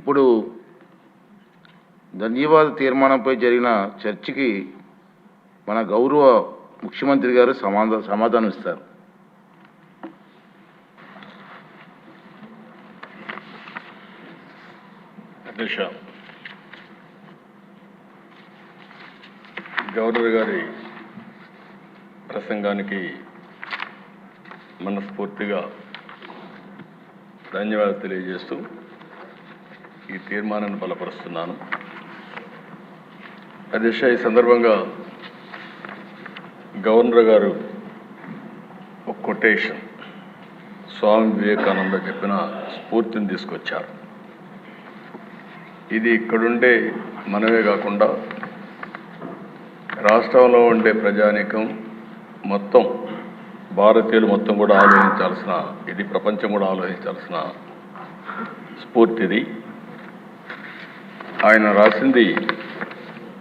ఇప్పుడు ధన్యవాద తీర్మానంపై జరిగిన చర్చకి మన గౌరవ ముఖ్యమంత్రి గారు సమాధా సమాధానం ఇస్తారు అధ్యక్ష గవర్నర్ గారి ప్రసంగానికి మనస్ఫూర్తిగా ధన్యవాదాలు తెలియజేస్తూ ఈ తీర్మానాన్ని బలపరుస్తున్నాను. అధ్యక్ష ఈ సందర్భంగా గవర్నర్ గారు ఒక కొటేషన్ స్వామి వివేకానంద చెప్పిన స్ఫూర్తిని తీసుకొచ్చారు. ఇది ఇక్కడుండే మనమే కాకుండా రాష్ట్రంలో ఉండే ప్రజానీకం మొత్తం భారతీయులు మొత్తం కూడా ఆలోచించాల్సిన ఇది ప్రపంచం కూడా ఆలోచించాల్సిన స్ఫూర్తిది. ఆయన రాసింది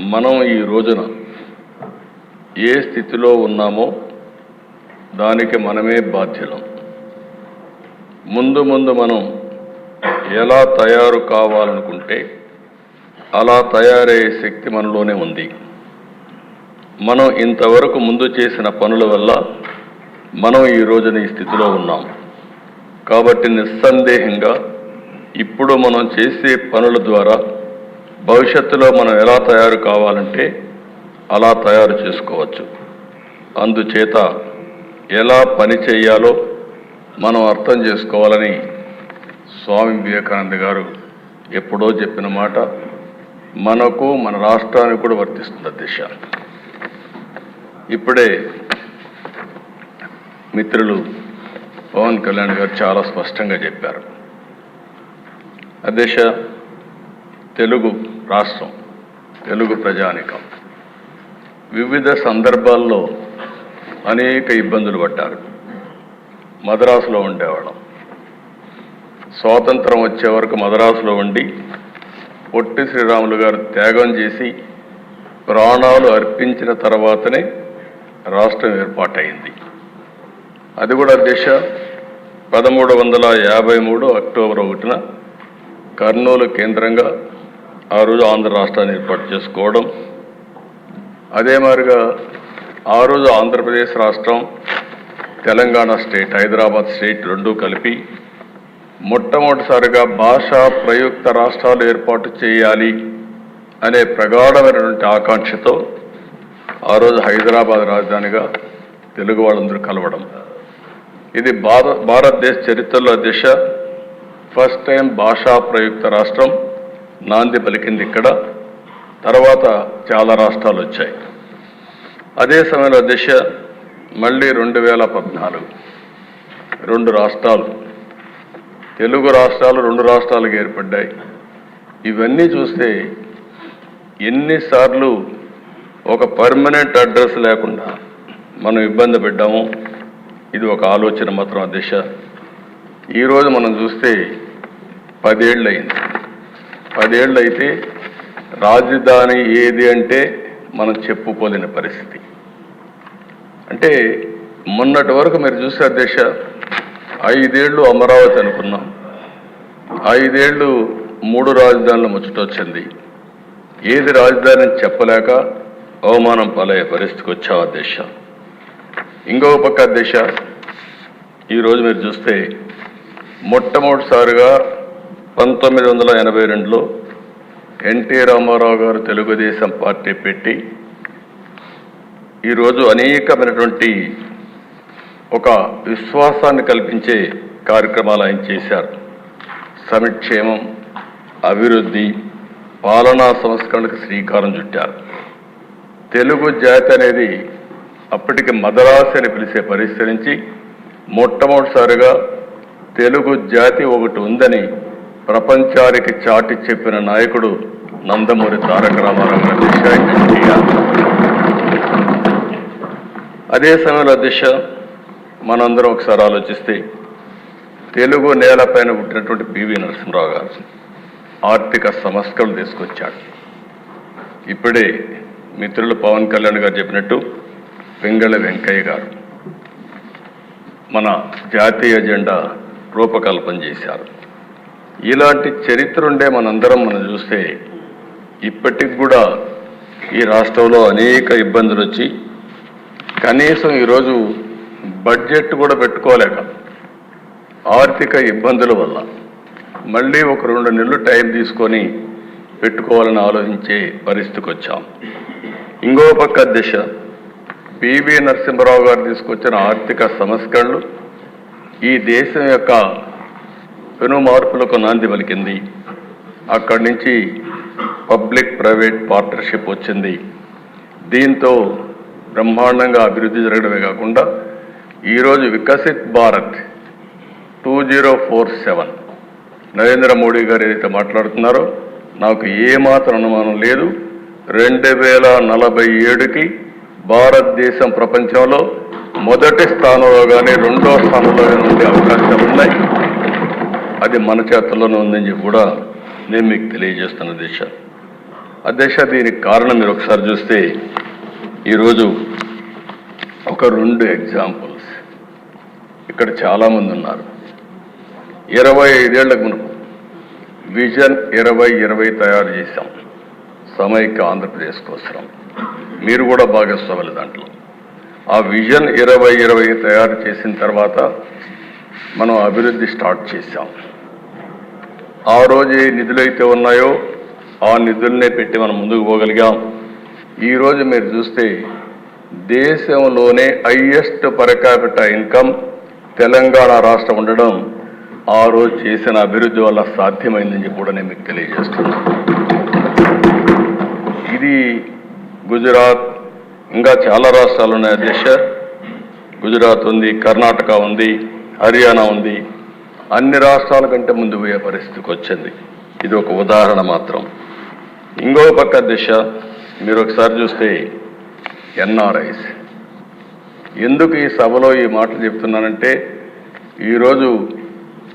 మనం ఈ రోజున ఏ స్థితిలో ఉన్నామో దానికి మనమే బాధ్యులం. ముందు ముందు మనం ఎలా తయారు కావాలనుకుంటే అలా తయారయ్యే శక్తి మనలోనే ఉంది. మనం ఇంతవరకు ముందు చేసిన పనుల వల్ల మనం ఈ రోజున ఈ స్థితిలో ఉన్నాం. కాబట్టి నిస్సందేహంగా ఇప్పుడు మనం చేసే పనుల ద్వారా భవిష్యత్తులో మనం ఎలా తయారు కావాలంటే అలా తయారు చేసుకోవచ్చు. అందుచేత ఎలా పని చేయాలో మనం అర్థం చేసుకోవాలని స్వామి వివేకానంద గారు ఎప్పుడో చెప్పిన మాట మనకు మన రాష్ట్రానికి కూడా వర్తిస్తుంది దిశ. ఇప్పుడే మిత్రులు పవన్ కళ్యాణ్ గారు చాలా స్పష్టంగా చెప్పారు. అధ్యక్ష తెలుగు రాష్ట్రం తెలుగు ప్రజానికం. వివిధ సందర్భాల్లో అనేక ఇబ్బందులు పడ్డారు. మద్రాసులో ఉండేవాళ్ళం. స్వాతంత్రం వచ్చే వరకు మద్రాసులో ఉండి పొట్టి శ్రీరాములు గారు త్యాగం చేసి ప్రాణాలు అర్పించిన తర్వాతనే రాష్ట్రం ఏర్పాటైంది. అది కూడా దిశ పదమూడు వందల యాభై మూడు అక్టోబర్ ఒకటిన కర్నూలు కేంద్రంగా ఆ రోజు ఆంధ్ర రాష్ట్రాన్ని ఏర్పాటు చేసుకోవడం అదే మాదిరిగా ఆ రోజు ఆంధ్రప్రదేశ్ రాష్ట్రం తెలంగాణ స్టేట్ హైదరాబాద్ స్టేట్ రెండూ కలిపి మొట్టమొదటిసారిగా భాషా ప్రయుక్త రాష్ట్రాలు ఏర్పాటు చేయాలి అనే ప్రగాఢమైనటువంటి ఆకాంక్షతో ఆ రోజు హైదరాబాద్ రాజధానిగా తెలుగు వాళ్ళందరూ కలవడం. ఇది భారత భారతదేశ చరిత్రలో దిశ. ఫస్ట్ టైం భాషా ప్రయుక్త రాష్ట్రం. నాంది పలికింది ఇక్కడ. తర్వాత చాలా రాష్ట్రాలు వచ్చాయి. అదే సమయంలో దిశ మళ్ళీ రెండు వేల పద్నాలుగు. రెండు రాష్ట్రాలు. తెలుగు రాష్ట్రాలు రెండు రాష్ట్రాలుగా ఏర్పడ్డాయి. ఇవన్నీ చూస్తే ఎన్నిసార్లు ఒక పర్మనెంట్ అడ్రస్ లేకుండా మనం ఇబ్బంది పడ్డాము. ఇది ఒక ఆలోచన మాత్రం ఆ దిశ. ఈరోజు మనం చూస్తే పదేళ్ళు అయింది పదేళ్ళు అయితే రాజధాని ఏది అంటే మనం చెప్పుకోలేని పరిస్థితి. అంటే మొన్నటి వరకు మీరు చూసే దిశ ఐదేళ్ళు అమరావతి అనుకున్నాం ఐదేళ్ళు మూడు రాజధానులు ముచ్చటొచ్చింది ఏది రాజధాని అని చెప్పలేక అవమానం పాలయ్యే పరిస్థితికి వచ్చావు ఆ ఇంకొక పక్క అధ్యక్ష ఈరోజు మీరు చూస్తే మొట్టమొదటిసారిగా పంతొమ్మిది వందల ఎనభై రెండులో ఎన్టీ రామారావు గారు తెలుగుదేశం పార్టీ పెట్టి ఈరోజు అనేకమైనటువంటి ఒక విశ్వాసాన్ని కల్పించే కార్యక్రమాలు ఆయన చేశారు. సంక్షేమం అభివృద్ధి పాలనా సంస్కరణకు శ్రీకారం చుట్టారు. తెలుగు జాతి అనేది అప్పటికి మదరాసి అని పిలిచే పరిస్థితి నుంచి మొట్టమొదటిసారిగా తెలుగు జాతి ఒకటి ఉందని ప్రపంచానికి చాటి చెప్పిన నాయకుడు నందమూరి తారక రామారావు గారి దిశ అదే సమయంలో దిశ మనందరం ఒకసారి ఆలోచిస్తే తెలుగు నేలపైన పుట్టినటువంటి పివి నరసింహరావు గారు ఆర్థిక సంస్కరణలు తీసుకొచ్చాడు ఇప్పుడే మిత్రులు పవన్ కళ్యాణ్ గారు చెప్పినట్టు పింగళ వెంకయ్య గారు మన జాతీయ జెండా రూపకల్పన చేశారు. ఇలాంటి చరిత్ర ఉండే మనందరం మనం చూస్తే ఇప్పటికి కూడా ఈ రాష్ట్రంలో అనేక ఇబ్బందులు వచ్చి కనీసం ఈరోజు బడ్జెట్ కూడా పెట్టుకోలేక ఆర్థిక ఇబ్బందుల వల్ల మళ్ళీ ఒక రెండు నెలలు టైం తీసుకొని పెట్టుకోవాలని ఆలోచించే పరిస్థితికి వచ్చాం. ఇంకో పక్క దిశ పివి నరసింహరావు గారు తీసుకొచ్చిన ఆర్థిక సంస్కరణలు ఈ దేశం యొక్క పెను మార్పులకు నాంది పలికింది. అక్కడి నుంచి పబ్లిక్ ప్రైవేట్ పార్ట్నర్షిప్ వచ్చింది. దీంతో బ్రహ్మాండంగా అభివృద్ధి జరగడమే కాకుండా ఈరోజు Viksit Bharat two zero four seven. Narendra Modi గారు ఏదైతే మాట్లాడుతున్నారో నాకు ఏమాత్రం అనుమానం లేదు. రెండు వేల నలభై ఏడుకి భారతదేశం ప్రపంచంలో మొదటి స్థానంలో కానీ రెండో స్థానంలో కానీ ఉండే అవకాశాలు ఉన్నాయి అది మన చేతుల్లోనే ఉందని చెప్పి కూడా నేను మీకు తెలియజేస్తున్న దిశ. ఆ దేశ దీనికి కారణం మీరు ఒకసారి చూస్తే ఈరోజు ఒక రెండు ఎగ్జాంపుల్స్ ఇక్కడ చాలామంది ఉన్నారు. ఇరవై ఐదేళ్ళకు మునుపు విజన్ ఇరవై ఇరవై తయారు చేశాం. సమైక్య ఆంధ్రప్రదేశ్ కోసం మీరు కూడా భాగస్వాములు దాంట్లో. ఆ విజన్ ఇరవై ఇరవై తయారు చేసిన తర్వాత మనం అభివృద్ధి స్టార్ట్ చేశాం. ఆ రోజు ఏ నిధులైతే ఉన్నాయో ఆ నిధులనే పెట్టి మనం ముందుకు పోగలిగాం. ఈరోజు మీరు చూస్తే దేశంలోనే highest per capital income Telangana రాష్ట్రం ఉండడం ఆ రోజు చేసిన అభివృద్ధి వల్ల సాధ్యమైందని కూడా నేను మీకు తెలియజేస్తున్నాను ఇది గుజరాత్ ఇంకా చాలా రాష్ట్రాలు ఉన్నాయి అధ్యక్ష. గుజరాత్ ఉంది కర్ణాటక ఉంది హర్యానా ఉంది అన్ని రాష్ట్రాల కంటే ముందు పోయే పరిస్థితికి వచ్చింది. ఇది ఒక ఉదాహరణ మాత్రం. ఇంకో పక్క దిశ మీరు ఒకసారి చూస్తే ఎన్ఆర్ఐస్. ఎందుకు ఈ సభలో ఈ మాటలు చెప్తున్నానంటే ఈరోజు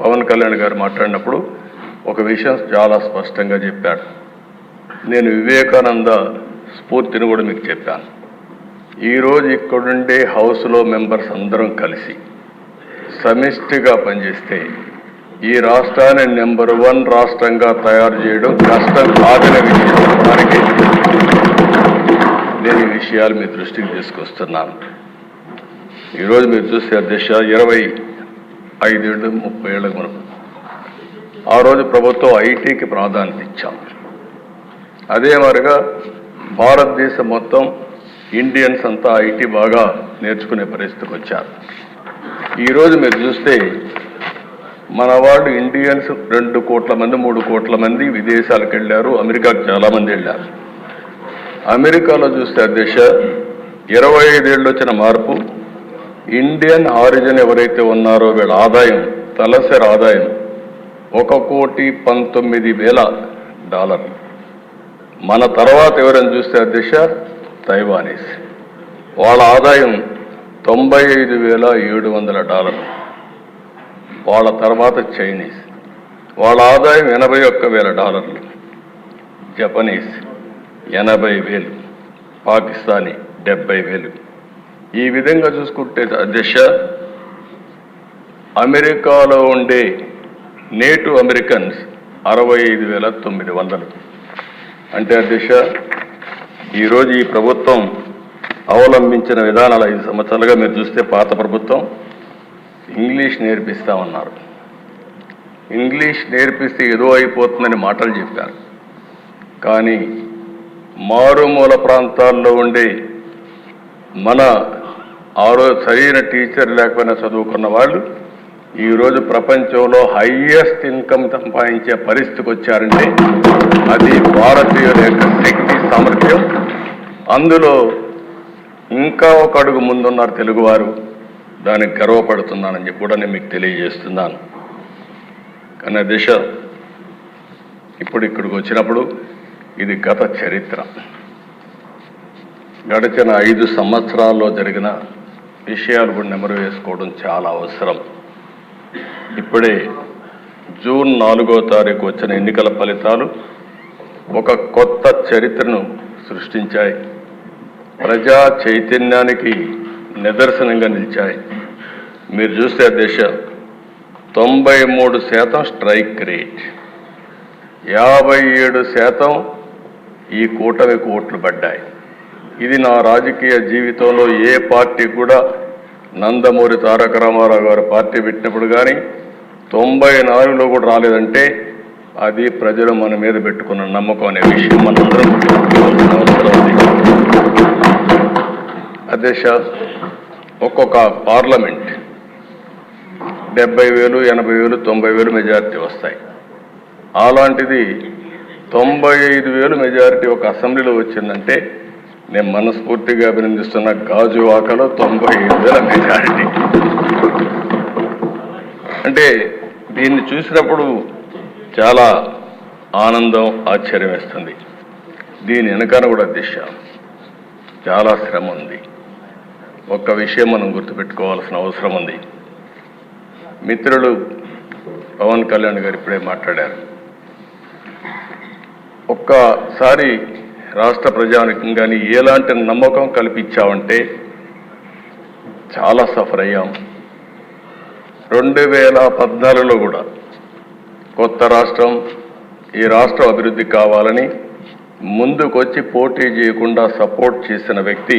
పవన్ కళ్యాణ్ గారు మాట్లాడినప్పుడు ఒక విషయం చాలా స్పష్టంగా చెప్పాడు. నేను వివేకానంద స్ఫూర్తిని కూడా మీకు చెప్పాను. ఈరోజు ఇక్కడుండే హౌస్లో మెంబర్స్ అందరం కలిసి సమిష్టిగా పనిచేస్తే ఈ రాష్ట్రాన్ని నెంబర్ వన్ రాష్ట్రంగా తయారు చేయడం కష్టం కాదనే విషయం. నేను ఈ విషయాలు మీ దృష్టికి తీసుకొస్తున్నాను. ఈరోజు మీరు చూస్తే అధ్యక్ష ఇరవై ఐదేళ్ళు ముప్పై ఏళ్ళ మనకు ఆ రోజు ప్రభుత్వం ఐటీకి ప్రాధాన్యత ఇచ్చాం. అదే మరిగా భారతదేశం మొత్తం ఇండియన్స్ అంతా ఐటీ బాగా నేర్చుకునే పరిస్థితికి వచ్చారు. ఈరోజు మీరు చూస్తే మన వాళ్ళు ఇండియన్స్ రెండు కోట్ల మంది మూడు కోట్ల మంది విదేశాలకు వెళ్ళారు అమెరికాకు చాలా మంది వెళ్ళారు. అమెరికాలో చూస్తే అధ్యక్ష ఇరవై ఐదేళ్ళు వచ్చిన మార్పు ఇండియన్ ఆరిజిన్ ఎవరైతే ఉన్నారో వీళ్ళ ఆదాయం తలసరి ఆదాయం ఒక కోటి పంతొమ్మిది వేల డాలర్లు. మన తర్వాత ఎవరైనా చూస్తే అధ్యక్ష తైవానీస్. వాళ్ళ ఆదాయం తొంభై ఐదు వేల ఏడు వందల డాలర్లు. వాళ్ళ తర్వాత చైనీస్. వాళ్ళ ఆదాయం ఎనభై ఒక్క వేల డాలర్లు. జపనీస్ ఎనభై వేలు. పాకిస్తానీ డెబ్బై వేలు. ఈ విధంగా చూసుకుంటే దిశ అమెరికాలో ఉండే నేటు అమెరికన్స్ అరవై ఐదు వేల తొమ్మిది వందలు. అంటే దిశ ఈరోజు ఈ ప్రభుత్వం అవలంబించిన విధానాలు ఐదు సంవత్సరాలుగా మీరు చూస్తే పాత ప్రభుత్వం ఇంగ్లీష్ నేర్పిస్తా ఉన్నారు. ఇంగ్లీష్ నేర్పిస్తే ఏదో అయిపోతుందని మాటలు చెప్పారు. కానీ మారుమూల ప్రాంతాల్లో ఉండే మన ఆరో సరైన టీచర్ లేకపోయినా చదువుకున్న వాళ్ళు ఈరోజు ప్రపంచంలో హయ్యెస్ట్ ఇన్కమ్ సంపాదించే పరిస్థితికి వచ్చారంటే అది భారతీయుల యొక్క శక్తి సామర్థ్యం. అందులో ఇంకా ఒక అడుగు ముందున్నారు తెలుగువారు. దానికి గర్వపడుతున్నానని చెప్పి కూడా నేను మీకు తెలియజేస్తున్నాను. కానీ దిశ ఇప్పుడు ఇక్కడికి వచ్చినప్పుడు ఇది గత చరిత్ర. గడిచిన ఐదు సంవత్సరాల్లో జరిగిన విషయాలు కూడా నెమరు వేసుకోవడం చాలా అవసరం. ఇప్పుడే జూన్ నాలుగో తారీఖు వచ్చిన ఎన్నికల ఫలితాలు ఒక కొత్త చరిత్రను సృష్టించాయి. ప్రజా చైతన్యానికి నిదర్శనంగా నిలిచాయి. మీరు చూస్తే దేశ తొంభై మూడు శాతం స్ట్రైక్ రేట్. యాభై ఏడు శాతం ఈ కూటమికి ఓట్లు పడ్డాయి. ఇది నా రాజకీయ జీవితంలో ఏ పార్టీ కూడా నందమూరి తారక రామారావు గారు పార్టీ పెట్టినప్పుడు కానీ తొంభై నాలుగులో కూడా రాలేదంటే అది ప్రజలు మన మీద పెట్టుకున్న నమ్మకం అనే విషయం మనందరం అవసరం ఉంది. అధ్యక్ష ఒక్కొక్క పార్లమెంట్ డెబ్బై వేలు ఎనభై వేలు తొంభై వేలు మెజారిటీ వస్తాయి. అలాంటిది తొంభై ఐదు వేలు మెజారిటీ ఒక అసెంబ్లీలో వచ్చిందంటే నేను మనస్ఫూర్తిగా అభినందిస్తున్న గాజువాకలో తొంభై ఐదు వేల మెజారిటీ. అంటే దీన్ని చూసినప్పుడు చాలా ఆనందం ఆశ్చర్యం వేస్తుంది. దీని వెనకాల కూడా దిశ. చాలా శ్రమ ఉంది. ఒక్క విషయం మనం గుర్తుపెట్టుకోవాల్సిన అవసరం ఉంది. మిత్రులు పవన్ కళ్యాణ్ గారు ఇప్పుడే మాట్లాడారు. ఒక్కసారి రాష్ట్ర ప్రజానికం కానీ ఎలాంటి నమ్మకం కల్పించామంటే చాలా సఫర్ అయ్యాం. రెండు వేల పద్నాలుగులో కూడా కొత్త రాష్ట్రం ఈ రాష్ట్రం అభివృద్ధి కావాలని ముందుకొచ్చి పోటీ చేయకుండా సపోర్ట్ చేసిన వ్యక్తి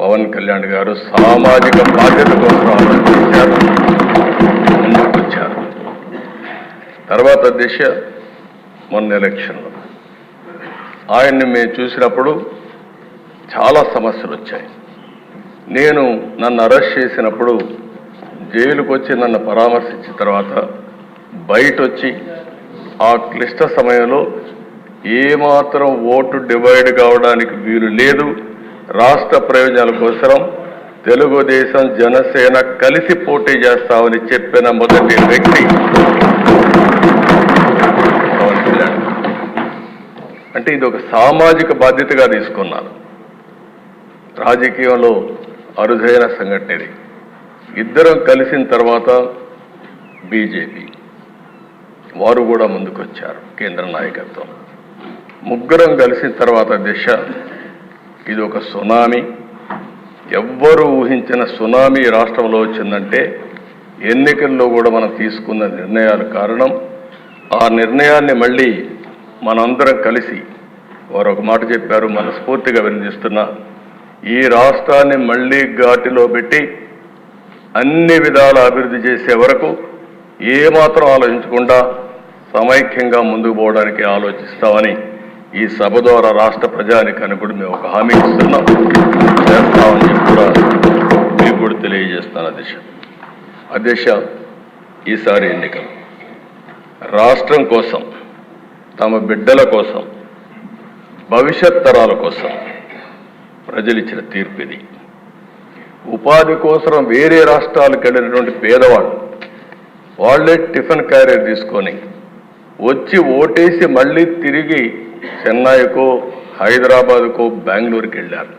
పవన్ కళ్యాణ్ గారు సామాజిక బాధ్యత కోసం ఆలోచించారు. ముందుకొచ్చారు తర్వాత దిశ మొన్న ఎలక్షన్లో. ఆయన్ని మేము చూసినప్పుడు చాలా సమస్యలు వచ్చాయి. నేను నన్ను అరెస్ట్ చేసినప్పుడు జైలుకు వచ్చి నన్ను పరామర్శించిన తర్వాత బయట వచ్చి ఆ క్లిష్ట సమయంలో ఏమాత్రం ఓటు డివైడ్ కావడానికి వీలు లేదు. రాష్ట్ర ప్రయోజనాల కోసం తెలుగుదేశం జనసేన కలిసి పోటీ చేస్తామని చెప్పిన మొదటి వ్యక్తి. అంటే ఇది ఒక సామాజిక బాధ్యతగా తీసుకున్నారు. రాజకీయంలో అరుదైన సంఘటన ఇది. ఇద్దరం కలిసిన తర్వాత బీజేపీ వారు కూడా ముందుకొచ్చారు కేంద్ర నాయకత్వం. ముగ్గురం కలిసిన తర్వాత దిశ ఇది ఒక సునామీ. ఎవ్వరూ ఊహించిన సునామీ రాష్ట్రంలో వచ్చిందంటే ఎన్నికల్లో కూడా మనం తీసుకున్న నిర్ణయాల కారణం. ఆ నిర్ణయాన్ని మళ్ళీ మనందరం కలిసి వారు ఒక మాట చెప్పారు మనస్ఫూర్తిగా వినిపిస్తున్నా. ఈ రాష్ట్రాన్ని మళ్ళీ ఘాటిలో పెట్టి అన్ని విధాల అభివృద్ధి చేసే వరకు ఏమాత్రం ఆలోచించకుండా సమైక్యంగా ముందుకు పోవడానికి ఆలోచిస్తామని ఈ సభ ద్వారా రాష్ట్ర ప్రజానికని కూడా మేము ఒక హామీ ఇస్తున్నాం. చేస్తామని చెప్పి కూడా మీకు కూడా తెలియజేస్తాను అధ్యక్ష. అధ్యక్ష ఈసారి ఎన్నికలు. రాష్ట్రం కోసం తమ బిడ్డల కోసం భవిష్యత్ తరాల కోసం ప్రజలు ఇచ్చిన తీర్పు ఇది. ఉపాధి కోసం వేరే రాష్ట్రాలకు వెళ్ళినటువంటి పేదవాళ్ళు వాళ్ళే టిఫిన్ క్యారియర్ తీసుకొని వచ్చి ఓటేసి మళ్ళీ తిరిగి చెన్నైకో హైదరాబాద్కో బెంగళూరుకి వెళ్ళారు